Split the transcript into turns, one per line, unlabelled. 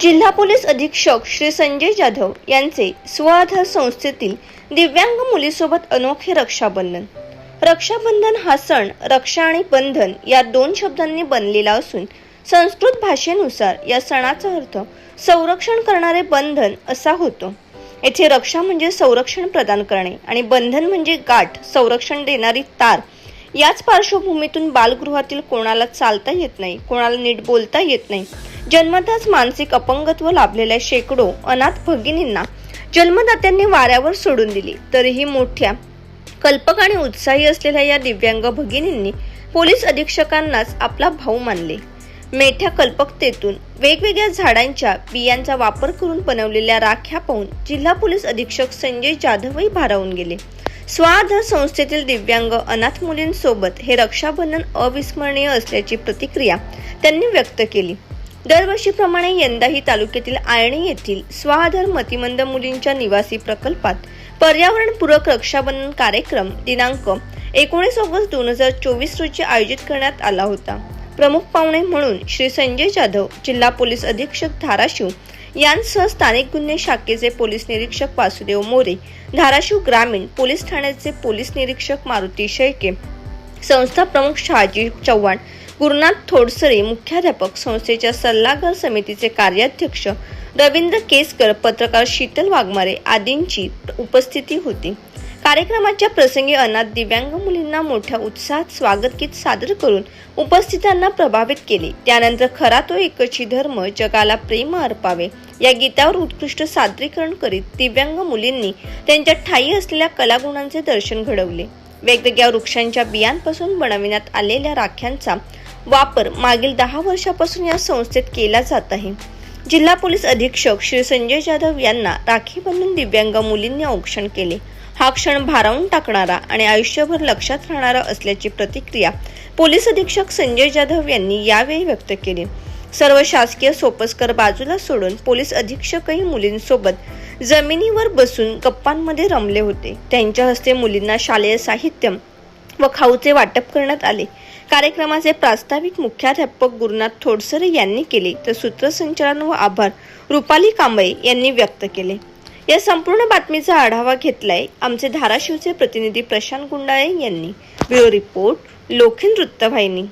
जिल्हा पोलीस अधीक्षक श्री संजय जाधव यांचे स्वाधार संस्थेतील दिव्यांग मुलीसोबत अनोखे रक्षाबंधन. रक्षाबंधन हा सण रक्षा आणि बंधन या दोन शब्दांनी बनलेला असून संस्कृत भाषेनुसार या सणाचा अर्थ संरक्षण करणारे बंधन असा होतो. येथे रक्षा म्हणजे संरक्षण प्रदान करणे आणि बंधन म्हणजे गाठ संरक्षण देणारी तार. याच पार्श्वभूमीतून बालगृहातील कोणाला चालता येत नाही कोणाला नीट बोलता येत नाही जन्मताच मानसिक अपंगत्व लाभलेल्या शेकडो अनाथ भगिनींना जन्मदात्यांनी वाऱ्यावर सोडून दिली. तरीही मोठ्या कल्पक आणि उत्साही असलेल्या या दिव्यांग भगिनींनी पोलीस अधीक्षकांनाच आपला भाऊ मानले. मेठ्या कल्पकतेतून वेगवेगळ्या झाडांच्या बियांचा वापर करून बनवलेल्या राख्या पाहून जिल्हा पोलीस अधीक्षक संजय जाधवही भारावून गेले. स्वाधार संस्थेतील दिव्यांग अनाथ मुलींसोबत हे रक्षाबंधन अविस्मरणीय असल्याची प्रतिक्रिया त्यांनी व्यक्त केली. दरवर्षीप्रमाणे यंदाही तालुक्यातील आळणी येथील स्वाधर मतिमंद मुलींच्या निवासी प्रकल्पात पर्यावरणपूरक रक्षाबंधन कार्यक्रम दिनांक एकोणीस ऑगस्ट दोन हजार चोवीस रोजी आयोजित करण्यात आला होता. प्रमुख पाहुणे म्हणून श्री संजय जाधव जिल्हा पोलीस अधीक्षक धाराशिव यांसह स्थानिक गुन्हे शाखेचे पोलीस निरीक्षक वासुदेव मोरे धाराशिव ग्रामीण पोलीस ठाण्याचे पोलीस निरीक्षक मारुती शेळके संस्था प्रमुख शहाजी चव्हाण गुरुनाथ थोडसरे मुख्याध्यापक संस्थेच्या सल्लागार समितीचे कार्याध्यक्ष रवींद्र केसकर पत्रकार शीतल वाघमारे आदींची उपस्थिती होती. कार्यक्रमाच्या प्रसंगी अनाथ दिव्यांग मुलींना मोठ्या उत्साहात स्वागत गीत सादर करून उपस्थितांना प्रभावित केले. त्यानंतर खरा तो एकची धर्म जगाला प्रेम अर्पावे. या गीतावर उत्कृष्ट सादरीकरण करीत दिव्यांग मुलींनी त्यांच्या ठायी असलेल्या कलागुणांचे दर्शन घडवले. वेगवेगळ्या वृक्षांच्या बियांपासून बनविण्यात आलेल्या राख्यांचा वापर मागील दहा वर्षापासून या संस्थेत केला जात आहे. जिल्हा पोलीस अधीक्षक श्री संजय जाधव यांना राखी बनून दिव्यांग मुलींनी औक्षण केले. हा क्षण भारावून टाकणारा आणि आयुष्यभर लक्षात राहणारा असल्याची प्रतिक्रिया पोलीस अधीक्षक संजय जाधव यांनी यावेळी व्यक्त केली. सर्व शासकीय सोपस्कर बाजूला सोडून पोलीस अधीक्षकही मुलींसोबत जमिनीवर बसून गप्पांमध्ये रमले होते. त्यांच्या हस्ते मुलींना शालेय साहित्य व खाऊचे वाटप करण्यात आले. कार्यक्रमाचे प्रास्ताविक मुख्याध्यापक गुरुनाथ थोडसरे यांनी केले. तर सूत्रसंचालन व आभार रुपाली कांबळे यांनी व्यक्त केले. या संपूर्ण बातमीचा आढावा घेतलाय आमचे धाराशिवचे प्रतिनिधी प्रशांत गुंडाळे यांनी. ब्युरो रिपोर्ट लोखिन वृत्तवाहिनी.